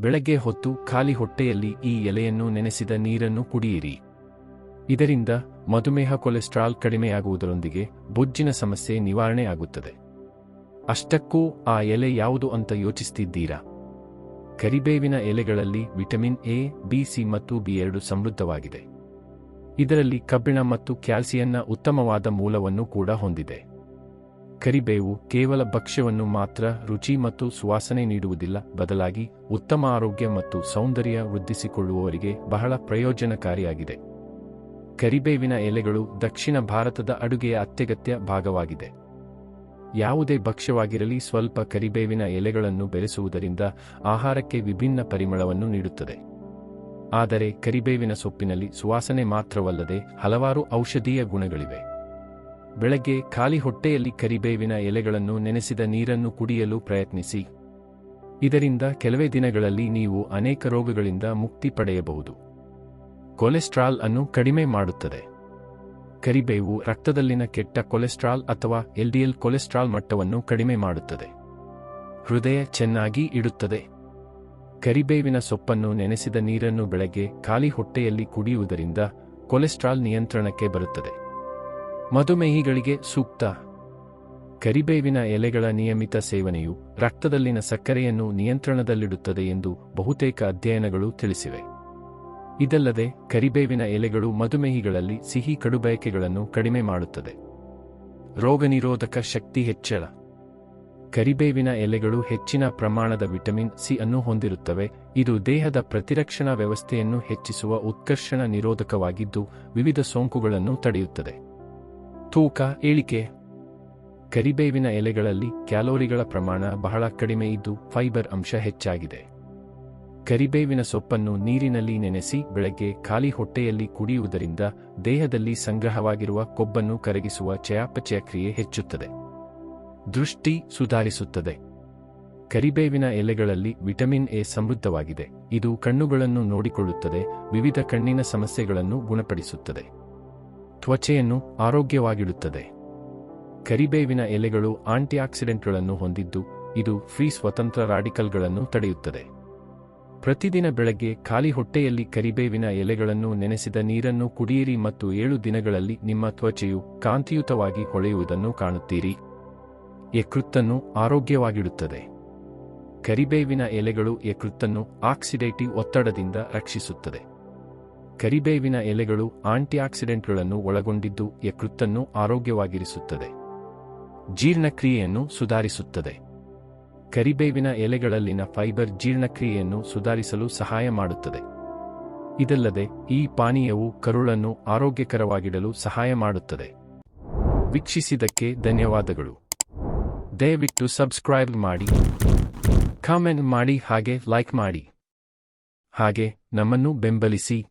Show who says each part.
Speaker 1: ಬೆಳಗ್ಗೆ ಹೊತ್ತು ಖಾಲಿ ಹೊಟ್ಟೆಯಲ್ಲಿ ಈ ಎಲೆಯನ್ನು ನೆನೆಸಿದ ನೀರನ್ನು ಕುಡಿಯಿರಿ. ಇದರಿಂದ ಮಧುಮೇಹ ಕೊಲೆಸ್ಟ್ರಾಲ್ ಕಡಿಮೆಯಾಗುವುದರೊಂದಿಗೆ ಬೊಜ್ಜಿನ ಸಮಸ್ಯೆ ನಿವಾರಣೆ ಆಗುತ್ತದೆ ಅಷ್ಟಕ್ಕೂ ಆ ಎಲೆ ಯಾವುದು ಅಂತ ಯೋಚಿಸ್ತಿದ್ದೀರಾ? ಕರಿಬೇವಿನ ಎಲೆಗಳಲ್ಲಿ ವಿಟಮಿನ್ ಎ, ಬಿ, ಸಿ ಮತ್ತು ಬಿ ಎರಡು ಸಮೃದ್ಧವಾಗಿದೆ. ಇದರಲ್ಲಿ ಕಬ್ಬಿಣ ಮತ್ತು ಕ್ಯಾಲ್ಸಿಯನ್ನ ಉತ್ತಮವಾದ ಮೂಲವನ್ನು ಕೂಡ ಹೊಂದಿದೆ. ಕರಿಬೇವು ಕೇವಲ ಭಕ್ಷ್ಯವನ್ನು ಮಾತ್ರ ರುಚಿ ಮತ್ತು ಸುವಾಸನೆ ನೀಡುವುದಿಲ್ಲ, ಬದಲಾಗಿ ಉತ್ತಮ ಆರೋಗ್ಯ ಮತ್ತು ಸೌಂದರ್ಯ ವೃದ್ಧಿಸಿಕೊಳ್ಳುವವರಿಗೆ ಬಹಳ ಪ್ರಯೋಜನಕಾರಿಯಾಗಿದೆ. ಕರಿಬೇವಿನ ಎಲೆಗಳು ದಕ್ಷಿಣ ಭಾರತದ ಅಡುಗೆಯ ಅತ್ಯಗತ್ಯ ಭಾಗವಾಗಿದೆ. ಯಾವುದೇ ಭಕ್ಷ್ಯವಾಗಿರಲಿ ಸ್ವಲ್ಪ ಕರಿಬೇವಿನ ಎಲೆಗಳನ್ನು ಬೆರೆಸುವುದರಿಂದ ಆಹಾರಕ್ಕೆ ವಿಭಿನ್ನ ಪರಿಮಳವನ್ನು ನೀಡುತ್ತದೆ. ಆದರೆ ಕರಿಬೇವಿನ ಸೊಪ್ಪಿನಲ್ಲಿ ಸುವಾಸನೆ ಮಾತ್ರವಲ್ಲದೆ ಹಲವಾರು ಔಷಧೀಯ ಗುಣಗಳಿವೆ. ಬೆಳಗ್ಗೆ ಖಾಲಿ ಹೊಟ್ಟೆಯಲ್ಲಿ ಕರಿಬೇವಿನ ಎಲೆಗಳನ್ನು ನೆನೆಸಿದ ನೀರನ್ನು ಕುಡಿಯಲು ಪ್ರಯತ್ನಿಸಿ. ಇದರಿಂದ ಕೆಲವೇ ದಿನಗಳಲ್ಲಿ ನೀವು ಅನೇಕ ರೋಗಗಳಿಂದ ಮುಕ್ತಿ ಪಡೆಯಬಹುದು. ಕೊಲೆಸ್ಟ್ರಾಲ್ ಅನ್ನು ಕಡಿಮೆ ಮಾಡುತ್ತದೆ. ಕರಿಬೇವು ರಕ್ತದಲ್ಲಿನ ಕೆಟ್ಟ ಕೊಲೆಸ್ಟ್ರಾಲ್ ಅಥವಾ ಎಲ್ಡಿಎಲ್ ಕೊಲೆಸ್ಟ್ರಾಲ್ ಮಟ್ಟವನ್ನು ಕಡಿಮೆ ಮಾಡುತ್ತದೆ. ಹೃದಯ ಚೆನ್ನಾಗಿ ಇಡುತ್ತದೆ. ಕರಿಬೇವಿನ ಸೊಪ್ಪನ್ನು ನೆನೆಸಿದ ನೀರನ್ನು ಬೆಳಗ್ಗೆ ಖಾಲಿ ಹೊಟ್ಟೆಯಲ್ಲಿ ಕುಡಿಯುವುದರಿಂದ ಕೊಲೆಸ್ಟ್ರಾಲ್ ನಿಯಂತ್ರಣಕ್ಕೆ ಬರುತ್ತದೆ. ಮಧುಮೇಹಿಗಳಿಗೆ ಸೂಕ್ತ. ಕರಿಬೇವಿನ ಎಲೆಗಳ ನಿಯಮಿತ ಸೇವನೆಯು ರಕ್ತದಲ್ಲಿನ ಸಕ್ಕರೆಯನ್ನು ನಿಯಂತ್ರಣದಲ್ಲಿಡುತ್ತದೆ ಎಂದು ಬಹುತೇಕ ಅಧ್ಯಯನಗಳು ತಿಳಿಸಿವೆ. ಇದಲ್ಲದೆ, ಕರಿಬೇವಿನ ಎಲೆಗಳು ಮಧುಮೇಹಿಗಳಲ್ಲಿ ಸಿಹಿ ಕಡುಬಯಕೆಗಳನ್ನು ಕಡಿಮೆ ಮಾಡುತ್ತದೆ. ರೋಗನಿರೋಧಕ ಶಕ್ತಿ ಹೆಚ್ಚಳ. ಕರಿಬೇವಿನ ಎಲೆಗಳು ಹೆಚ್ಚಿನ ಪ್ರಮಾಣದ ವಿಟಮಿನ್ ಸಿ ಅನ್ನು ಹೊಂದಿರುತ್ತವೆ. ಇದು ದೇಹದ ಪ್ರತಿರಕ್ಷಣಾ ವ್ಯವಸ್ಥೆಯನ್ನು ಹೆಚ್ಚಿಸುವ ಉತ್ಕರ್ಷಣ ನಿರೋಧಕವಾಗಿದ್ದು, ವಿವಿಧ ಸೋಂಕುಗಳನ್ನು ತಡೆಯುತ್ತದೆ. ತೂಕ ಇಳಿಕೆ ಕರಿಬೇವಿನ ಎಲೆಗಳಲ್ಲಿ ಕ್ಯಾಲೋರಿಗಳ ಪ್ರಮಾಣ ಬಹಳ ಕಡಿಮೆ ಇದ್ದು ಫೈಬರ್ ಅಂಶ ಹೆಚ್ಚಾಗಿದೆ. ಕರಿಬೇವಿನ ಸೊಪ್ಪನ್ನು ನೀರಿನಲ್ಲಿ ನೆನೆಸಿ ಬೆಳಗ್ಗೆ ಖಾಲಿ ಹೊಟ್ಟೆಯಲ್ಲಿ ಕುಡಿಯುವುದರಿಂದ ದೇಹದಲ್ಲಿ ಸಂಗ್ರಹವಾಗಿರುವ ಕೊಬ್ಬನ್ನು ಕರಗಿಸುವ ಚಯಾಪಚಯ ಕ್ರಿಯೆ ಹೆಚ್ಚುತ್ತದೆ. ದೃಷ್ಟಿ ಸುಧಾರಿಸುತ್ತದೆ. ಕರಿಬೇವಿನ ಎಲೆಗಳಲ್ಲಿ ವಿಟಮಿನ್ ಎ ಸಮೃದ್ಧವಾಗಿದೆ. ಇದು ಕಣ್ಣುಗಳನ್ನು ನೋಡಿಕೊಳ್ಳುತ್ತದೆ, ವಿವಿಧ ಕಣ್ಣಿನ ಸಮಸ್ಯೆಗಳನ್ನು ಗುಣಪಡಿಸುತ್ತದೆ. ತ್ವಚೆಯನ್ನು ಆರೋಗ್ಯವಾಗಿಡುತ್ತದೆ. ಕರಿಬೇವಿನ ಎಲೆಗಳು ಆಂಟಿಆಕ್ಸಿಡೆಂಟ್ಗಳನ್ನು ಹೊಂದಿದ್ದು, ಇದು ಫ್ರೀ ಸ್ವತಂತ್ರ ರಾಡಿಕಲ್ಗಳನ್ನು ತಡೆಯುತ್ತದೆ. ಪ್ರತಿದಿನ ಬೆಳಗ್ಗೆ ಖಾಲಿ ಹೊಟ್ಟೆಯಲ್ಲಿ ಕರಿಬೇವಿನ ಎಲೆಗಳನ್ನು ನೆನೆಸಿದ ನೀರನ್ನು ಕುಡಿಯಿರಿ ಮತ್ತು ಏಳು ದಿನಗಳಲ್ಲಿ ನಿಮ್ಮ ತ್ವಚೆಯು ಕಾಂತಿಯುತವಾಗಿ ಹೊಳೆಯುವುದನ್ನು ಕಾಣುತ್ತೀರಿ. ಯಕೃತ್ತನ್ನು ಆರೋಗ್ಯವಾಗಿಡುತ್ತದೆ. ಕರಿಬೇವಿನ ಎಲೆಗಳು ಯಕೃತ್ತನ್ನು ಆಕ್ಸಿಡೇಟಿವ್ ಒತ್ತಡದಿಂದ ರಕ್ಷಿಸುತ್ತದೆ. ಕರಿಬೇವಿನ ಎಲೆಗಳು ಆಂಟಿಆಕ್ಸಿಡೆಂಟ್ಗಳನ್ನು ಒಳಗೊಂಡಿದ್ದು ಯಕೃತ್ತನ್ನು ಆರೋಗ್ಯವಾಗಿರಿಸುತ್ತದೆ. ಜೀರ್ಣಕ್ರಿಯೆಯನ್ನು ಸುಧಾರಿಸುತ್ತದೆ. ಕರಿಬೇವಿನ ಎಲೆಗಳಲ್ಲಿನ ಫೈಬರ್ ಜೀರ್ಣಕ್ರಿಯೆಯನ್ನು ಸುಧಾರಿಸಲು ಸಹಾಯ ಮಾಡುತ್ತದೆ. ಇದಲ್ಲದೆ, ಈ ಪಾನೀಯವು ಕರುಳನ್ನು ಆರೋಗ್ಯಕರವಾಗಿಡಲು ಸಹಾಯ ಮಾಡುತ್ತದೆ. ವೀಕ್ಷಿಸಿದ್ದಕ್ಕೆ ಧನ್ಯವಾದಗಳು. ದಯವಿಟ್ಟು ಸಬ್ಸ್ಕ್ರೈಬ್ ಮಾಡಿ, ಕಾಮೆಂಟ್ ಮಾಡಿ ಹಾಗೆ ಲೈಕ್ ಮಾಡಿ. ಹಾಗೆ ನಮ್ಮನ್ನು ಬೆಂಬಲಿಸಿ.